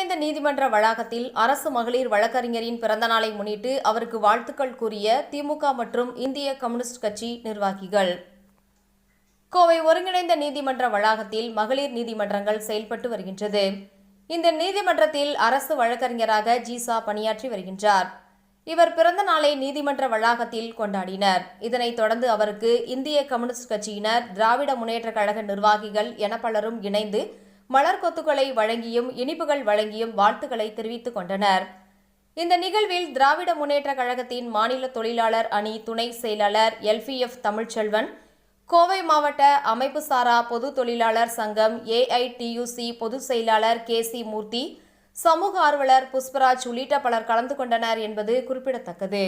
ஒருங்கிணைந்த நீதிமன்ற வளாகத்தில் அரசு மகளிர் வழக்கறிஞரின் பிறந்தநாளை முன்னிட்டு அவருக்கு வாழ்த்துக்கள் கூறிய திமுக மற்றும் இந்திய கம்யூனிஸ்ட் கட்சி நிர்வாகிகள். கோவை ஒருங்கிணைந்த நீதிமன்ற வளாகத்தில் மகளிர் நீதிமன்றங்கள் செயல்பட்டு வருகின்றது. இந்த நீதிமன்றத்தில் அரசு வழக்கறிஞராக ஜீசா பணியாற்றி வருகின்றார். இவர் பிறந்த நாளை நீதிமன்ற வளாகத்தில் கொண்டாடினர். இதனைத் தொடர்ந்து அவருக்கு இந்திய கம்யூனிஸ்ட் கட்சியினர் திராவிட முன்னேற்றக் கழக நிர்வாகிகள் என பலரும் இணைந்து மலர் கொத்துக்களை வழங்கியும் இனிப்புகள் வழங்கியும் வாழ்த்துக்களை தெரிவித்துக் கொண்டனர். இந்த நிகழ்வில் திராவிட முன்னேற்றக் கழகத்தின் மாநில தொழிலாளர் அணி துணை செயலாளர் எல்பிஎஃப் தமிழ்ச்செல்வன் கோவை மாவட்ட அமைப்பு சாரா பொது தொழிலாளர் சங்கம் ஏஐடியுசி பொதுச் செயலாளர் கே சி மூர்த்தி சமூக ஆர்வலர் புஷ்பராஜ் உள்ளிட்ட பலர் கலந்து கொண்டனர் என்பது குறிப்பிடத்தக்கது.